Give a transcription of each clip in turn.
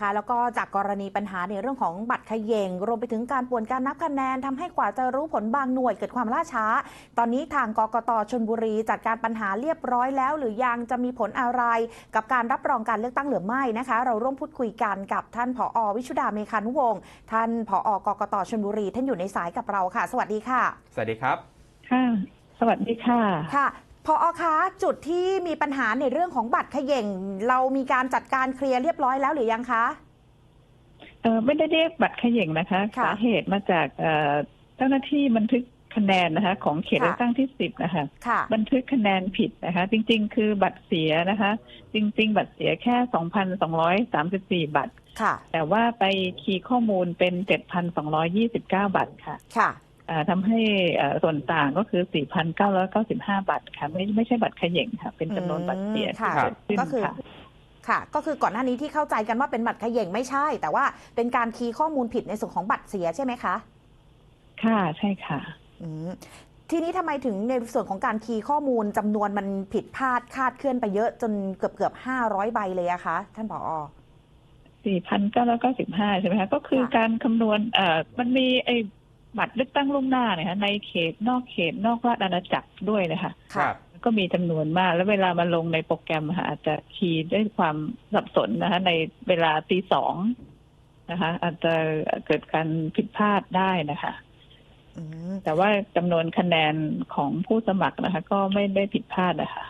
คะแล้วก็จากกรณีปัญหาในเรื่องของบัตรเขยง รวมไปถึงการป่วนการนับคะแนนทำให้กว่าจะรู้ผลบางหน่วยเกิดความล่าช้า ตอนนี้ทางกกตชนบุรีจัดการปัญหาเรียบร้อยแล้ว หรือยังจะมีผลอะไร กับการรับรองการเลือกตั้งหรือไม่นะคะ เราร่วมพูดคุยกันกับท่านผอ วิชุดาเมคานุวงศ์ท่านผอกกตชนบุรี ท่านอยู่ในสายกับเราค่ะ สวัสดีค่ะ สวัสดีครับค่ะสวัสดีค่ะค่ะ พอคะจุดที่มีปัญหาในเรื่องของบัตรเขย่ง เรามีการจัดการเคลียร์เรียบร้อยแล้วหรือยังคะเออไม่ได้เรียกบัตรเขย่งนะคะค่ะสาเหตุมาจากเอ่อเจ้าหน้าที่บันทึกคะแนนนะคะ ของเขตค่ะเลือกตั้งที่สิบนะคะค่ะบันทึกคะแนนผิดนะคะ จริง ๆ คือบัตรเสียนะคะ จริง ๆ บัตรเสียแค่สองพันสองร้อยสามสิบสี่บัตรค่ะแต่ว่าไปคีย์ข้อมูลเป็นเจ็ดพันสองร้อยี่สิบเก้าบัตรค่ะ ค่ะอ่าทำให้เอ่อส่วนต่างก็คือสี่พันเก้าร้อยเก้าสิบห้าบัตรค่ะ ไม่ไม่ใช่บัตรเขย่งค่ะ เป็นจำนวนบัตรเสียอืมที่ค่ะเกิดขึ้นก็คือค่ะค่ะ ก็คือก่อนหน้านี้ที่เข้าใจกันว่าเป็นบัตรเขย่งไม่ใช่ แต่ว่าเป็นการคีย์ข้อมูลผิดในส่วนของบัตรเสียใช่ไหมคะ ค่ะใช่ค่ะอืมทีนี้ทำไมถึงในส่วนของการคีย์ข้อมูลจำนวนมันผิดพลาดคาดเคลื่อนไปเยอะจนเกือบเกือบห้าร้อยใบเลยอะคะท่านผอสี่พันเก้าร้อยเก้าสิบห้าใช่ไหมคะ ก็คือค่ะการคำนวณเอ่อมันมีไอ้ บัตรเลือกตั้งล่วงหน้าเนี่ยค่ะในเขตนอกเขตนอกราชอาณาจักรด้วยนะคะครับ ก็มีจำนวนมาก แล้วเวลามาลงในโปรแกรมค่ะอาจจะคีย์ด้วยความสับสนนะคะ ในเวลาตีสองนะคะ อาจจะเกิดการผิดพลาดได้นะคะอืมแต่ว่าจำนวนคะแนนของผู้สมัครนะคะ ก็ไม่ได้ผิดพลาดนะคะ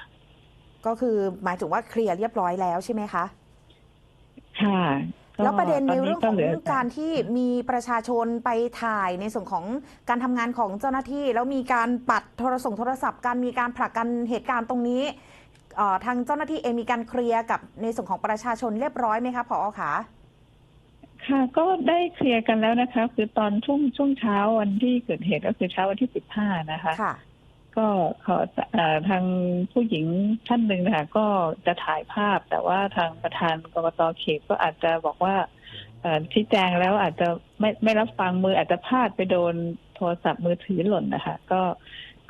ก็คือหมายถึงว่าเคลียร์เรียบร้อยแล้วใช่ไหมคะ ค่ะก็ แล้วประเด็นในเรื่องของตหลืการที่มีประชาชนไปถ่ายในส่วนของการทำงานของเจ้าหน้าที่ แล้วมีการปัดโทรส่งโทรศัพท์การมีการผลักกันเหตุการณ์ตรงนี้เอ่อทางเจ้าหน้าที่เองมีการเคลียร์กับในส่วนของประชาชนเรียบร้อยไหมคะผอคะค่ะก็ได้เคลียร์กันแล้วนะคะ คือตอนช่วงช่วงเช้าวันที่เกิดเหตุก็คือเช้าวันที่สิบห้านะคะค่ะ ก็ขอเอ่อทางผู้หญิงท่านหนึ่งนะคะก็จะถ่ายภาพ แต่ว่าทางประธานกรกตเขตก็อาจจะบอกว่าเอ่อชี้แจงแล้วอาจจะไม่ไม่รับฟังมืออาจจะพลาดไปโดนโทรศัพท์มือถือหล่นนะคะ ก็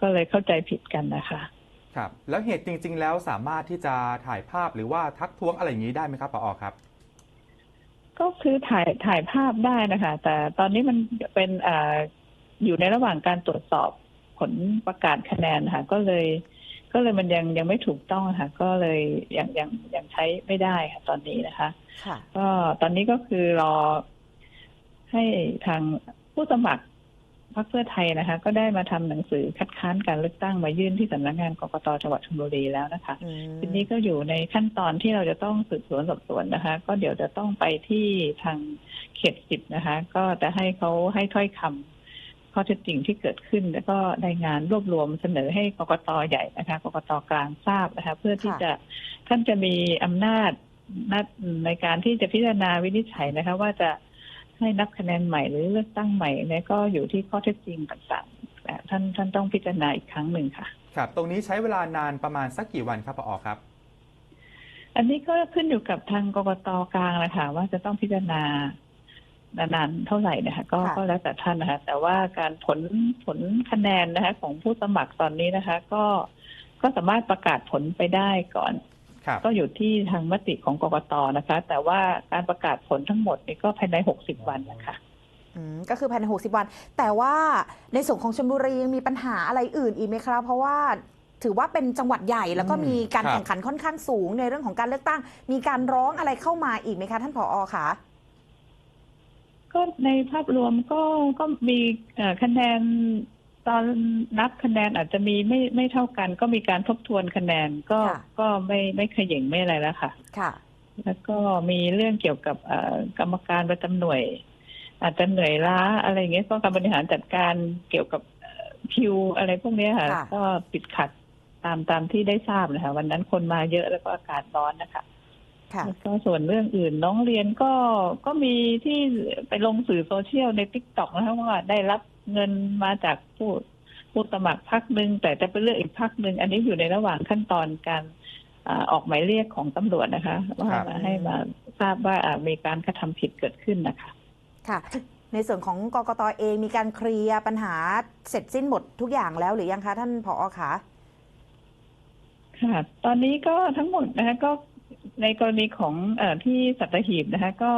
ก็เลยเข้าใจผิดกันนะคะครับแล้วเหตุจริง ๆ แล้วสามารถที่จะถ่ายภาพหรือว่าทักท้วงอะไรอย่างนี้ได้ไหมครับปอครับ ก็คือถ่ายถ่ายภาพได้นะคะ แต่ตอนนี้มันเป็นอ่าอยู่ในระหว่างการตรวจสอบ ผลประกาศคะแนนค่ะ ก็เลย ก็เลยมันยังยังไม่ถูกต้องค่ะ ก็เลยยังยังยังใช้ไม่ได้ค่ะตอนนี้นะคะ ค่ะ ก็ตอนนี้ก็คือรอให้ทางผู้สมัครพรรคเพื่อไทยนะคะ ก็ได้มาทำหนังสือคัดค้านการเลือกตั้งมายื่นที่สำนักงานกกตจังหวัดชลบุรีแล้วนะคะอืมทีนี้ก็อยู่ในขั้นตอนที่เราจะต้องสืบสวนสอบสวนนะคะ ก็เดี๋ยวจะต้องไปที่ทางเขตสิบนะคะ ก็จะให้เขาให้ถ้อยคำ ข้อเท็จจริงที่เกิดขึ้น แล้วก็รายงานรวบรวมเสนอให้กกตใหญ่นะคะกกตกลางทราบนะคะเพื่อที่จะท่านจะมีอำนาจนัดในการที่จะพิจารณาวินิจฉัยนะคะ ว่าจะให้นับคะแนนใหม่หรือเลือกตั้งใหม่เนี่ยก็อยู่ที่ข้อเท็จจริงต่างๆแต่ท่านท่านต้องพิจารณาอีกครั้งหนึ่งค่ะ ครับ ตรงนี้ใช้เวลานานประมาณสักกี่วันครับปอครับ อันนี้ก็ขึ้นอยู่กับทางกกตกลางนะคะว่าจะต้องพิจารณา นานๆเท่าไหร่นะคะก็ค่ะก็แล้วแต่ท่านนะคะแต่ว่าการผลผลคะแนนนะคะของผู้สมัครตอนนี้นะคะ ก็ก็สามารถประกาศผลไปได้ก่อนครับก็อยู่ที่ทางมติของกกตนะคะ แต่ว่าการประกาศผลทั้งหมดนี่ก็ภายในหกสิบวันนะคะอืมก็คือภายใน 60 วัน แต่ว่าในส่วนของชลบุรียังมีปัญหาอะไรอื่นอีกไหมครับ เพราะว่าถือว่าเป็นจังหวัดใหญ่แล้วก็มีการครับแข่งขันค่อนข้างสูงในเรื่องของการเลือกตั้ง มีการร้องอะไรเข้ามาอีกไหมคะ ท่านผอคะ ก็ในภาพรวมก็ก็มีเอ่อคะแนนตอนนับคะแนนอาจจะมีไม่ไม่เท่ากัน ก็มีการทบทวนคะแนนก็ค่ะก็ไม่ไม่เขย่งไม่อะไรแล้วค่ะค่ะ แล้วก็มีเรื่องเกี่ยวกับเอ่อกรรมการประจำหน่วย อาจจะเหนื่อยล้าอะไรอย่างเงี้ยก็การบริหารจัดการเกี่ยวกับเอ่อคิวอะไรพวกเนี้ยค่ะค่ะ ก็ติดขัดตามตามที่ได้ทราบนะคะวันนั้นคนมาเยอะแล้วก็อากาศร้อนนะคะค่ะ แล้วก็ส่วนเรื่องอื่นน้องเรียนก็ก็มีที่ไปลงสื่อโซเชียลในทิกตอกนะคะว่าได้รับเงินมาจากผู้ผู้สมัครพักหนึ่งแต่จะไปเลือกอีกพักหนึ่งอันนี้อยู่ในระหว่างขั้นตอนการอ่าออกหมายเรียกของตำรวจนะคะ ว่าครับมาให้มาทราบว่าอ่ามีการกระทำผิดเกิดขึ้นนะคะ ค่ะ ในส่วนของกกตเองมีการเคลียร์ปัญหาเสร็จสิ้นหมดทุกอย่างแล้วหรือยังคะท่านผอคะค่ะ ตอนนี้ก็ทั้งหมดนะคะก็ ในกรณีของเออที่สัตหีบนะคะ ก็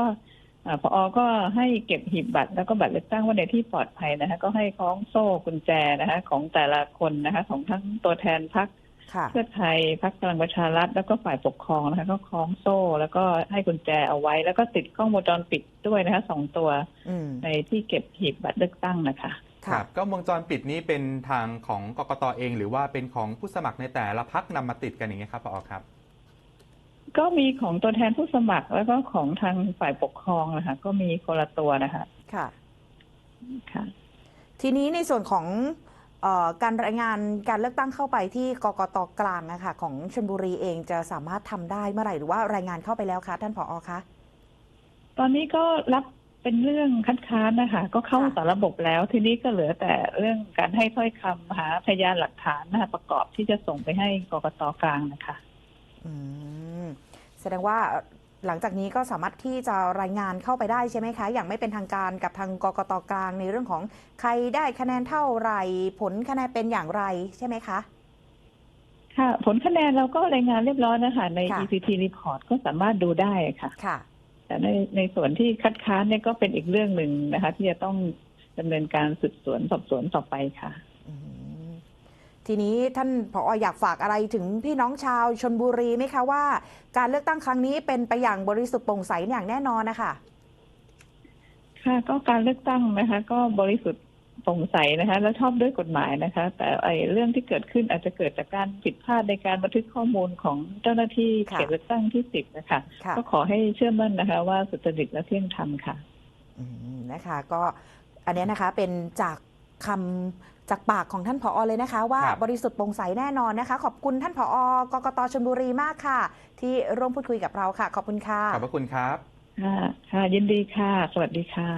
เอ่อพอก็ให้เก็บหีบบัตรแล้วก็บัตรเลือกตั้งไว้ในที่ปลอดภัยนะคะ ก็ให้คล้องโซ่กุญแจนะคะ ของแต่ละคนนะคะ ของทั้งตัวแทนพรรคค่ะเพื่อไทยพรรคพลังประชารัฐแล้วก็ฝ่ายปกครองนะคะ ก็คล้องโซ่ แล้วก็ให้กุญแจเอาไว้ แล้วก็ติดกล้องวงจรปิดด้วยนะคะสองตัวอืมในที่เก็บหีบบัตรเลือกตั้งนะคะคค่ะรับก็วงจรปิดนี้เป็นทางของกกตเอง หรือว่าเป็นของผู้สมัครในแต่ละพักนำมาติดกันอย่างเงี้ยครับผอครับ ก็มีของตัวแทนผู้สมัครแล้วก็ของทางฝ่ายปกครองนะคะก็มีคนละตัวนะคะค่ะ ค่ะ ทีนี้ในส่วนของเออการรายงานการเลือกตั้งเข้าไปที่กกตกลางนะคะของชลบุรีเองจะสามารถทำได้เมื่อไหร่หรือว่ารายงานเข้าไปแล้วคะท่านผอคะตอนนี้ก็รับเป็นเรื่องคัดค้านนะคะก็เข้าค่ะสารระบบแล้ว ทีนี้ก็เหลือแต่เรื่องการให้ถ้อยคำหาพยานหลักฐานนะคะประกอบที่จะส่งไปให้กกตกลางนะคะ อืม แสดงว่าหลังจากนี้ก็สามารถที่จะรายงานเข้าไปได้ใช่ไหมคะ อย่างไม่เป็นทางการกับทางกกตกลางในเรื่องของใครได้คะแนนเท่าไหร่ผลคะแนนเป็นอย่างไรใช่ไหมคะ ค่ะ ผลคะแนนเราก็รายงานเรียบร้อยนะคะในค่ะ ECT report ก็สามารถดูได้ค่ะ ค่ะ แต่ในในส่วนที่คัดค้านเนี่ยก็เป็นอีกเรื่องหนึ่งนะคะ ที่จะต้องดำเนินการสืบสวนสอบสวนต่อไปค่ะอืม ทีนี้ท่านผออยากฝากอะไรถึงพี่น้องชาวชนบุรีไหมคะว่า การเลือกตั้งครั้งนี้เป็นไปอย่างบริสุทธิ์โปร่งใสอย่างแน่นอนนะคะค่ะก็การเลือกตั้งนะคะ ก็บริสุทธิ์โปร่งใสนะคะ และชอบด้วยกฎหมายนะคะ แต่ไอ้เรื่องที่เกิดขึ้นอาจจะเกิดจากการผิดพลาดในการบันทึกข้อมูลของเจ้าหน้าที่ค่ะเขตเลือกตั้งที่สิบนะคะค่ะก็ขอให้เชื่อมั่นนะคะ ว่าสุจริตและเที่ยงธรรมค่ะอืมนะคะ ก็อันเนี้ยนะคะเป็นจาก คำจากปากของท่านผอเลยนะคะ ว่าครับบริสุทธิ์โปร่งใสแน่นอนนะคะ ขอบคุณท่านผอกกตชลบุรีมากค่ะ ที่ร่วมพูดคุยกับเราค่ะ ขอบคุณค่ะขอบพระคุณครับค่ะค่ะยินดีค่ะ สวัสดีค่ะ